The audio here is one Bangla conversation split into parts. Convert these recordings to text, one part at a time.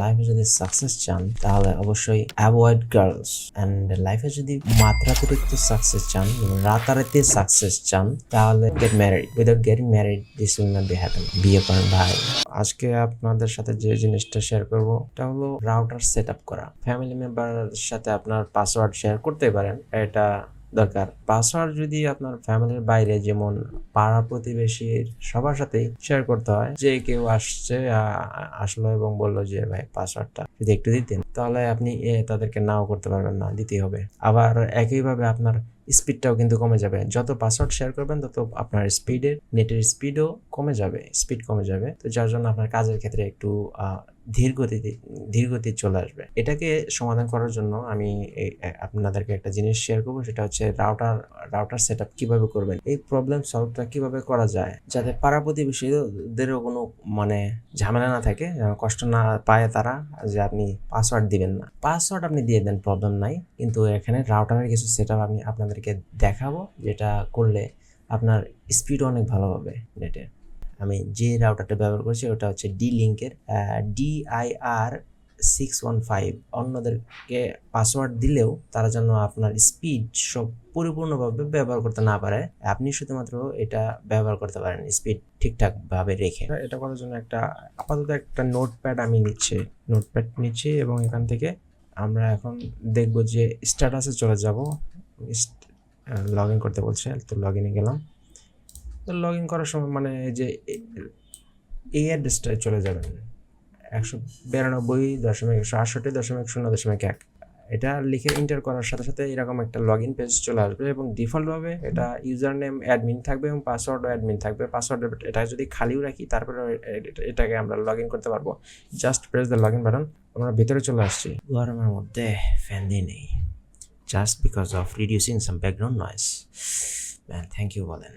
লাইফে যদি সাকসেস চান, তাহলে অবশ্যই অ্যাভয়েড গার্লস অ্যান্ড লাইফে যদি মাত্রাতিরিক্ত সাকসেস চান যেমন রাতারাতি সাকসেস চান, তাহলে get married without getting married this will not be happen বিয়ে করেন ভাই আজকে আপনাদের সাথে যে জিনিসটা শেয়ার করব, এটা হলো রাউটার সেট আপ করা। ফ্যামিলি মেম্বারের সাথে আপনার পাসওয়ার্ড শেয়ার করতে পারেন। এটা দরকার। পাসওয়ার্ড যদি আপনার ফ্যামিলির বাইরে, যেমন পাড়া প্রতিবেশীর সবার সাথেই শেয়ার করতে হয়, যে কেউ আসছে আসলো এবং বলল যে, ভাই, পাসওয়ার্ডটা যদি একটু দিতেন, তাহলে আপনি তাদেরকে নাও করতে পারবেন না, দিতেই হবে। আবার একইভাবে আপনার স্পিডটাও কিন্তু কমে যাবে। যত পাসওয়ার্ড শেয়ার করবেন, তত আপনার স্পিডের নেটের স্পিডও কমে যাবে স্পিড কমে যাবে। তো যার জন্য আপনার কাজের ক্ষেত্রে একটু ধীর গতিতে ধীর চলে আসবে। এটাকে সমাধান করার জন্য আমি আপনাদেরকে একটা জিনিস শেয়ার করব, সেটা হচ্ছে রাউটার রাউটার সেট আপ কীভাবে করবেন? এই প্রবলেম সলভটা কীভাবে করা যায়? যাতে পাড়া প্রতিবেশীদেরও কোনো মানে ঝামেলা না থাকে কষ্ট না পায় তারা, যে আপনি পাসওয়ার্ড দিবেন না। পাসওয়ার্ড আপনি দিয়ে দেন প্রবলেম নাই। কিন্তু এখানে রাউটারের কিছু সেট আপ আমি আপনাদেরকে দেখাবো, যেটা করলে আপনার স্পিড অনেক ভালো হবে নেটের আমি যে রাউটারটা ব্যবহার করছি, ওটা হচ্ছে ডি লিঙ্কের D I R six one five অন্যদেরকে পাসওয়ার্ড দিলেও তারা যেন আপনার স্পিড সব পরিপূর্ণভাবে ব্যবহার করতে না পারে, আপনি শুধুমাত্র এটা ব্যবহার করতে পারেন স্পিড ঠিকঠাক ভাবে রেখে। এটা করার জন্য একটা আপাতত একটা নোটপ্যাড আমি নিচ্ছি নোটপ্যাড নিচ্ছি এবং এখান থেকে আমরা এখন দেখব যে স্ট্যাটাসে চলে যাব। লগ ইন করতে বলছে, তো লগ ইনে গেলাম। লগ ইন করার সময় মানে যে এই অ্যাড্রেসটায় চলে যাবেন। একশো বিরানব্বই দশমিক একশো আটষট্টি দশমিক শূন্য দশমিক এক। এটা লিখে এন্টার করার সাথে সাথে এরকম একটা লগ ইন পেজ চলে আসবে এবং ডিফল্টভাবে এটা ইউজার নেম অ্যাডমিন থাকবে এবং পাসওয়ার্ডও অ্যাডমিন থাকবে। পাসওয়ার্ড এটা যদি খালিও রাখি তারপরে এটাকে আমরা লগ ইন করতে পারব। Just press the log in button আমরা ভিতরে চলে আসছি। গরমের মধ্যে ফ্যান দিয়ে নেই। Just because of reducing some background noise man thank you বলেন।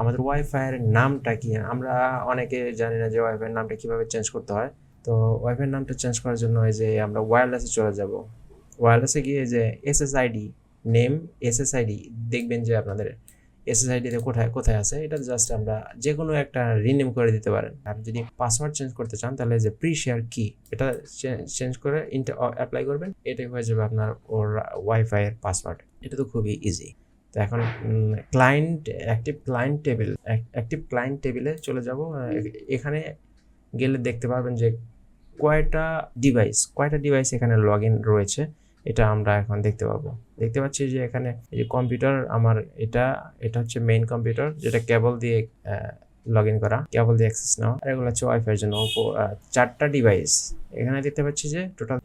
আমাদের ওয়াইফাইয়ের নামটা কি? আমরা অনেকে জানি না যে ওয়াইফাইয়ের নামটা কীভাবে চেঞ্জ করতে হয়। তো ওয়াইফাইয়ের নামটা চেঞ্জ করার জন্য এই যে আমরা ওয়্যারলেসে চলে যাব। ওয়্যারলেসে গিয়ে যে এসএসআইডি নেম এসএসআইডি দেখবেন যে আপনাদের এসএসআইডিতে কোথায় কোথায় আছে? এটা জাস্ট আমরা যে কোনো একটা রিনেম করে দিতে পারেন। আর যদি পাসওয়ার্ড চেঞ্জ করতে চান, তাহলে যে প্রি শেয়ার কি এটা চেঞ্জ করে ইন্টার অ্যাপ্লাই করবেন। এটাই হয়ে যাবে আপনার ওর ওয়াইফাইয়ের পাসওয়ার্ড এটা তো খুবই ইজি এখন client active client table active client টেবিলে চলে যাব। এখানে গেলে দেখতে পাবেন যে কয়টা ডিভাইস কয়টা ডিভাইস এখানে লগ ইন রয়েছে, এটা আমরা এখন দেখতে পাবো। দেখতে পাচ্ছি যে এখানে এই কম্পিউটার আমার এটা এটা হচ্ছে মেইন কম্পিউটার যেটা কেবল দিয়ে লগ ইন করা কেবল দিয়ে অ্যাক্সেস নেওয়া। আর এগুলো হচ্ছে ওয়াইফাইয়ের জন্য চারটা ডিভাইস এখানে দেখতে পাচ্ছি যে টোটাল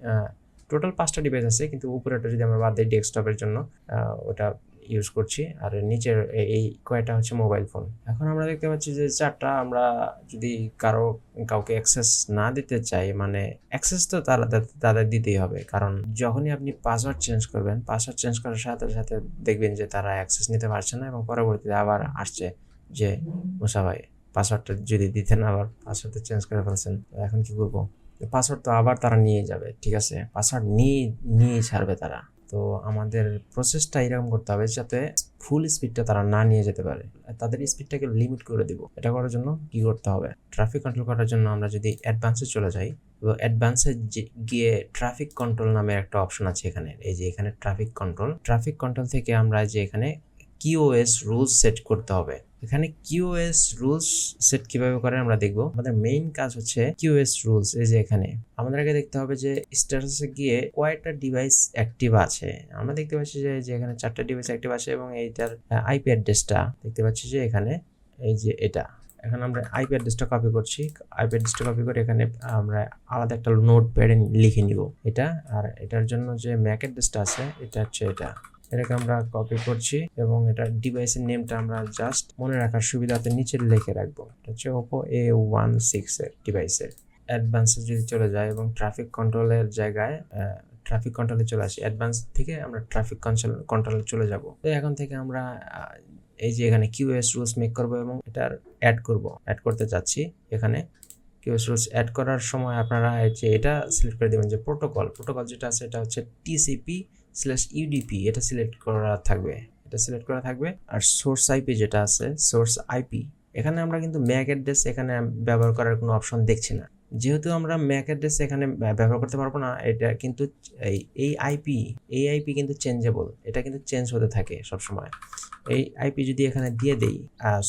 টোটাল পাঁচটা ডিভাইস আছে, কিন্তু উপরে উপরেটা যদি আমরা বাদ দিই ডেস্কটপের জন্য ওটা ইউজ করছি। আর নিচের এই কয়টা হচ্ছে মোবাইল ফোন এখন আমরা দেখতে পাচ্ছি যে চারটা আমরা যদি কারও কাউকে অ্যাক্সেস না দিতে চাই মানে অ্যাক্সেস তো তারা, তাদের দিতেই হবে। কারণ যখনই আপনি পাসওয়ার্ড চেঞ্জ করবেন পাসওয়ার্ড চেঞ্জ করার সাথে সাথে দেখবেন যে তারা অ্যাক্সেস নিতে পারছে না এবং পরবর্তীতে আবার আসছে যে, মুসা ভাই পাসওয়ার্ডটা যদি দিতেন আবার পাসওয়ার্ডটা চেঞ্জ করে ফেলছেন এখন কি করব? পাসওয়ার্ড তো আবার তারা নিয়ে যাবে, ঠিক আছে? পাসওয়ার্ড নিয়ে নিয়ে ছাড়বে তারা। তো আমাদের প্রসেসটা এরকম করতে হবে যাতে ফুল স্পিডটা তারা না নিয়ে যেতে পারে। তাদের স্পিডটাকে লিমিট করে দিব। এটা করার জন্য কি করতে হবে? ট্রাফিক কন্ট্রোল করার জন্য আমরা যদি অ্যাডভান্সে চলে যাই এবং অ্যাডভান্সে গিয়ে ট্রাফিক কন্ট্রোল নামে একটা অপশন আছে এখানে। এই যে এখানে ট্রাফিক কন্ট্রোল ট্রাফিক কন্ট্রোল থেকে আমরা যে এখানে কিওএস রুলস সেট করতে হবে। এখানে কিউএস রুলস সেট কীভাবে করে আমরা দেখব। আমাদের মেইন কাজ হচ্ছে কিউএস রুলস এই যে এখানে। আমাদেরকে দেখতে হবে যে স্ট্যাটাসে গিয়ে কয়টা ডিভাইস অ্যাক্টিভ আছে। আমরা দেখতে পাচ্ছি যে এখানে চারটা ডিভাইস অ্যাক্টিভ আছে এবং এইটার আইপি অ্যাড্রেসটা দেখতে পাচ্ছি যে এখানে এই যে এটা। এখন আমরা আইপি অ্যাড্রেসটা কপি করছি। আইপি অ্যাড্রেসটা কপি করে এখানে আমরা আলাদা একটা নোট প্যাডে লিখে নিব। এটা, আর এটার জন্য যে ম্যাক অ্যাড্রেসটা আছে, এটা হচ্ছে এটা। এটাকে আমরা কপি করছি এবং এটা ডিভাইসের নেমটা আমরা জাস্ট মনে রাখার সুবিধাতে নিচে লিখে রাখব। এটা হচ্ছে ওপো এ ওয়ান সিক্স এর ডিভাইসের অ্যাডভান্সে যদি চলে যায় এবং ট্রাফিক কন্ট্রোলের জায়গায় ট্রাফিক কন্ট্রোলে চলে আসি অ্যাডভান্স থেকে আমরা ট্রাফিক কন্ট্রোল কন্ট্রোলে চলে যাব। তো এখন থেকে আমরা এই যে এখানে কিউএস রুলস মেক করব এবং এটার অ্যাড করব। অ্যাড করতে চাচ্ছি এখানে। কিউএস রুলস অ্যাড করার সময় আপনারা যে এটা সিলেক্ট করে দেবেন যে প্রোটোকল প্রোটোকল যেটা আছে, এটা হচ্ছে টিসিপি স্ল্যাশ ইউডিপি এটা সিলেক্ট করা থাকবে, এটা সিলেক্ট করা থাকবে। আর সোর্স আইপি যেটা আছে সোর্স আইপি এখানে আমরা কিন্তু ম্যাক অ্যাড্রেস এখানে ব্যবহার করার কোনো অপশন দেখছি না। যেহেতু আমরা ম্যাক অ্যাড্রেস এখানে ব্য- ব্যবহার করতে পারব না, এটা কিন্তু এই আইপি এই আইপি কিন্তু চেঞ্জেবল এটা কিন্তু চেঞ্জ হতে থাকে সবসময়। এই আইপি যদি এখানে দিয়ে দেই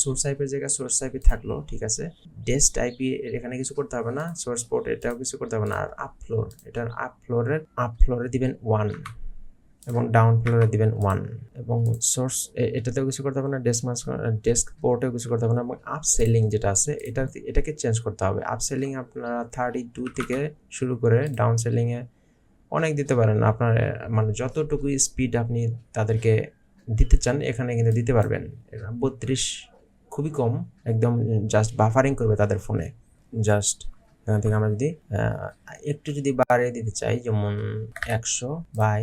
সোর্স আইপির জায়গায় সোর্স আইপি থাকল, ঠিক আছে? ডেস্ট আইপি এখানে কিছু করতে হবে না সোর্স পোর্ট এটাও কিছু করতে হবে না। আর আপ ফ্লোর এটার আপ ফ্লোরের আপ ফ্লোরে দিবেন ওয়ান এবং ডাউন ফ্লোরে দিবেন ওয়ান এবং সোর্স এটাতেও কিছু করতে হবে না ডেস্ক মাস ডেস্ক পোর্টেও কিছু করতে হবে না, এবং আপ সেলিং যেটা আছে, এটা এটাকে চেঞ্জ করতে হবে। আপ সেলিং আপনারা থার্টি টু থেকে শুরু করে ডাউন সেলিংয়ে অনেক দিতে পারেন। আপনার মানে যতটুকু স্পিড আপনি তাদেরকে দিতে চান, এখানে কিন্তু দিতে পারবেন। বত্রিশ খুবই কম, একদম জাস্ট বাফারিং করবে তাদের ফোনে জাস্ট এখান থেকে আমরা যদি একটু যদি বাড়িয়ে দিতে চাই, যেমন একশো বাই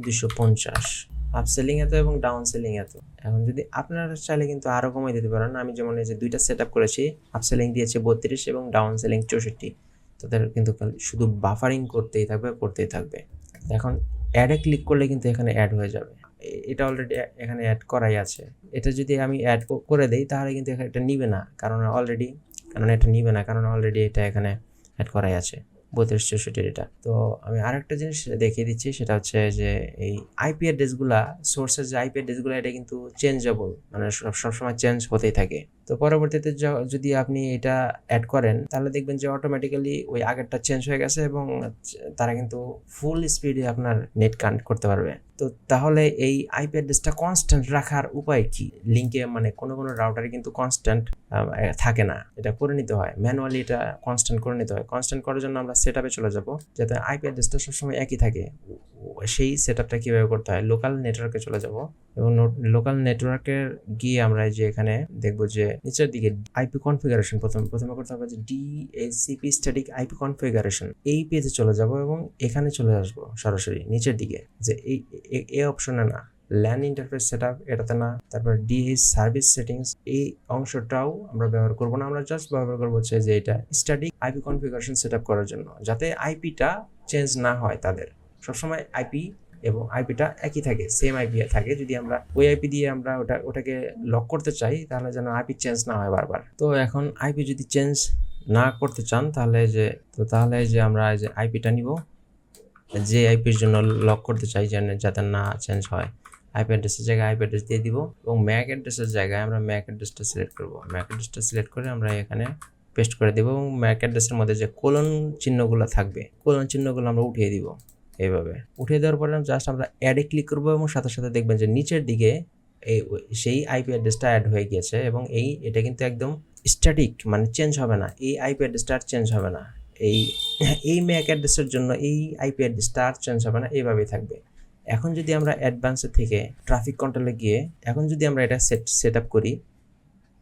দুশো পঞ্চাশ। আপ সেলিং এত এবং ডাউন সেলিং এত। এখন যদি আপনারা চাইলে কিন্তু আরও কমিয়ে দিতে পারেন। আমি যেমন এই যে দুইটা সেট আপ করেছি আপ সেলিং দিয়েছে বত্রিশ এবং ডাউন সেলিং চৌষট্টি। তাদের কিন্তু শুধু বাফারিং করতেই থাকবে করতেই থাকবে। এখন অ্যাডে ক্লিক করলে কিন্তু এখানে অ্যাড হয়ে যাবে। এটা অলরেডি এখানে অ্যাড করাই আছে। এটা যদি আমি অ্যাড করে দেই, তাহলে কিন্তু এটা নিবে না। কারণ অলরেডি কারণ এটা নিবে না। কারণ অলরেডি এটা এখানে অ্যাড করাই আছে। বত্রিশ চৌষট্টির এটা তো আমি আরেকটা জিনিস দেখিয়ে দিচ্ছি, সেটা হচ্ছে যে এই আইপি অ্যাড্রেসগুলা সোর্সের যে আইপি অ্যাড্রেসগুলো এটা কিন্তু চেঞ্জেবল মানে সবসময় চেঞ্জ হতেই থাকে। তো পরবর্তীতে যদি আপনি এটা অ্যাড করেন, তাহলে দেখবেন যে অটোমেটিক্যালি ওই আগেরটা চেঞ্জ হয়ে গেছে এবং তারা কিন্তু ফুল স্পিডে আপনার নেট কানেক্ট করতে পারবে। তো তাহলে এই আইপি অ্যাড্রেসটা কনস্ট্যান্ট রাখার উপায় কি? লিঙ্কে মানে কোনো কোনো রাউটারে কিন্তু কনস্ট্যান্ট থাকে না। এটা করে নিতে হয়। ম্যানুয়ালি এটা কনস্ট্যান্ট করে নিতে হয়। কনস্ট্যান্ট করার জন্য আমরা সেট চলে যাব, যাতে আইপি অ্যাড্রেসটা সবসময় একই থাকে। সেই সেট আপটা কীভাবে করতে হয়? লোকাল নেটওয়ার্কে চলে যাব এবং লোকাল নেটওয়ার্কের গিয়ে আমরা যে এখানে দেখব যে নিচের দিকে আইপি কনফিগারেশন প্রথমে প্রথমে করতে হবে যে ডিএসসিপি স্ট্যাটিক আইপি কনফিগারেশন এই পেজে চলে যাব এবং এখানে চলে আসব সরাসরি নিচের দিকে যে এই, এ- অপশনে না ল্যান্ড ইন্টারফেস সেট আপ এটাতে না, তারপর ডিএস সার্ভিস সেটিংস এই অংশটাও আমরা ব্যবহার করব না, আমরা জাস্ট ব্যবহার করব হচ্ছে যে এটা static IP configuration set up করার জন্য যাতে আইপিটা চেঞ্জ না হয় তাদের। সবসময় আইপি এবং আইপিটা একই থাকে সেম আইপি থাকে যদি আমরা ওই আইপি দিয়ে আমরা ওটা ওটাকে লক করতে চাই তাহলে যেন আইপি চেঞ্জ না হয় বারবার তো এখন আইপি যদি চেঞ্জ না করতে চান তাহলে যে তো তাহলে যে আমরা যে আইপিটা নিব যে আইপির জন্য লক করতে চাই যেন যাতে না চেঞ্জ হয় আইপি অ্যাড্রেসের জায়গায় আইপি অ্যাড্রেস দিয়ে দিব এবং ম্যাক অ্যাড্রেসের জায়গায় আমরা ম্যাক অ্যাড্রেসটা সিলেক্ট করব ম্যাক অ্যাড্রেসটা সিলেক্ট করে আমরা এখানে পেস্ট করে দেবো এবং ম্যাক অ্যাড্রেসের মধ্যে যে কোলন চিহ্নগুলো থাকবে কোলন চিহ্নগুলো আমরা উঠিয়ে দিব এইভাবে। উঠিয়ে দেওয়ার পরে জাস্ট আমরা অ্যাডে ক্লিক করব এবং সাথে সাথে দেখবেন যে নিচের দিকে এই সেই আইপি অ্যাড্রেসটা অ্যাড হয়ে গিয়েছে এবং এই, এটা কিন্তু একদম স্ট্যাটিক মানে চেঞ্জ হবে না। এই আইপি অ্যাড্রেসটা আর চেঞ্জ হবে না। এই এই ম্যাক অ্যাড্রেসের জন্য এই আইপি অ্যাড্রেসটা আর চেঞ্জ হবে না, এইভাবেই থাকবে। এখন যদি আমরা অ্যাডভান্সের থেকে ট্রাফিক কন্ট্রোলে গিয়ে, এখন যদি আমরা এটা সেট সেট আপ করি,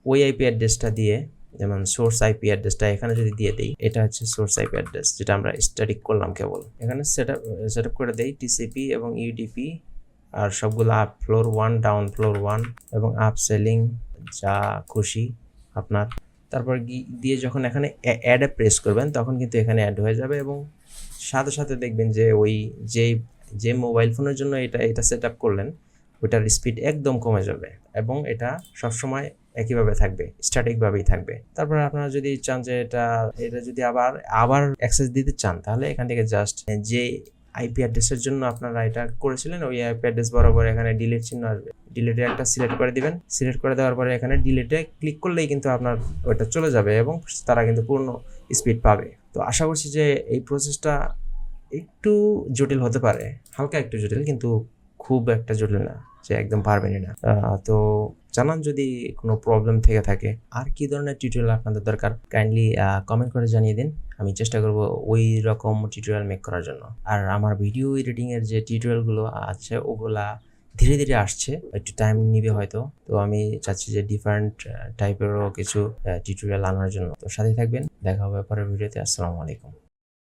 ওই আইপি অ্যাড্রেসটা দিয়ে যেমন সোর্স আইপি অ্যাড্রেসটা এখানে যদি দিয়ে দিই, এটা হচ্ছে সোর্স আইপি অ্যাড্রেস যেটা আমরা স্ট্যাটিক করলাম কেবল। এখানে সেট আপ সেট আপ করে দেই টিসিপি এবং ইউডিপি আর সবগুলো up floor one down floor one এবং আপ সেলিং যা খুশি আপনার। তারপর দিয়ে যখন এখানে অ্যাডে প্রেস করবেন, তখন কিন্তু এখানে অ্যাড হয়ে যাবে এবং সাথে সাথে দেখবেন যে ওই যে যে মোবাইল ফোনের জন্য এটা এটা সেট আপ করলেন ওটার স্পিড একদম কমে যাবে এবং এটা সবসময় একইভাবে থাকবে স্ট্যাটিকভাবেই থাকবে। তারপর আপনারা যদি চান যে এটা এটা যদি আবার আবার অ্যাক্সেস দিতে চান, তাহলে এখান থেকে জাস্ট যে আইপি অ্যাড্রেসের জন্য আপনারা এটা করেছিলেন, ওই আইপি অ্যাড্রেস বরাবর এখানে ডিলিট চিহ্ন আসবে ডিলিটে একটা সিলেক্ট করে দিবেন। সিলেক্ট করে দেওয়ার পরে এখানে ডিলিটে ক্লিক করলেই কিন্তু আপনার ওটা চলে যাবে এবং তারা কিন্তু পূর্ণ স্পিড পাবে। তো আশা করছি যে এই প্রসেসটা একটু জটিল হতে পারে, হালকা একটু জটিল, কিন্তু খুব একটা জটিল না যে একদম পারবেনই না। তো জানান যদি কোনো প্রবলেম থেকে থাকে, আর কি ধরনের টিউটোরিয়াল আপনাদের দরকার কাইন্ডলি কমেন্ট করে জানিয়ে দিন। আমি চেষ্টা করব ওই রকম টিউটোরিয়াল মেক করার জন্য। আর আমার ভিডিও এডিটিং এর যে টিউটোরিয়ালগুলো আছে, ওগুলা ধীরে ধীরে আসছে, একটু টাইম নিবে হয়তো। তো আমি চাচ্ছি যে ডিফারেন্ট টাইপেরও কিছু টিউটোরিয়াল আনার জন্য। তো সাথে থাকবেন, দেখা হবে পরের ভিডিওতে আসসালামু আলাইকুম।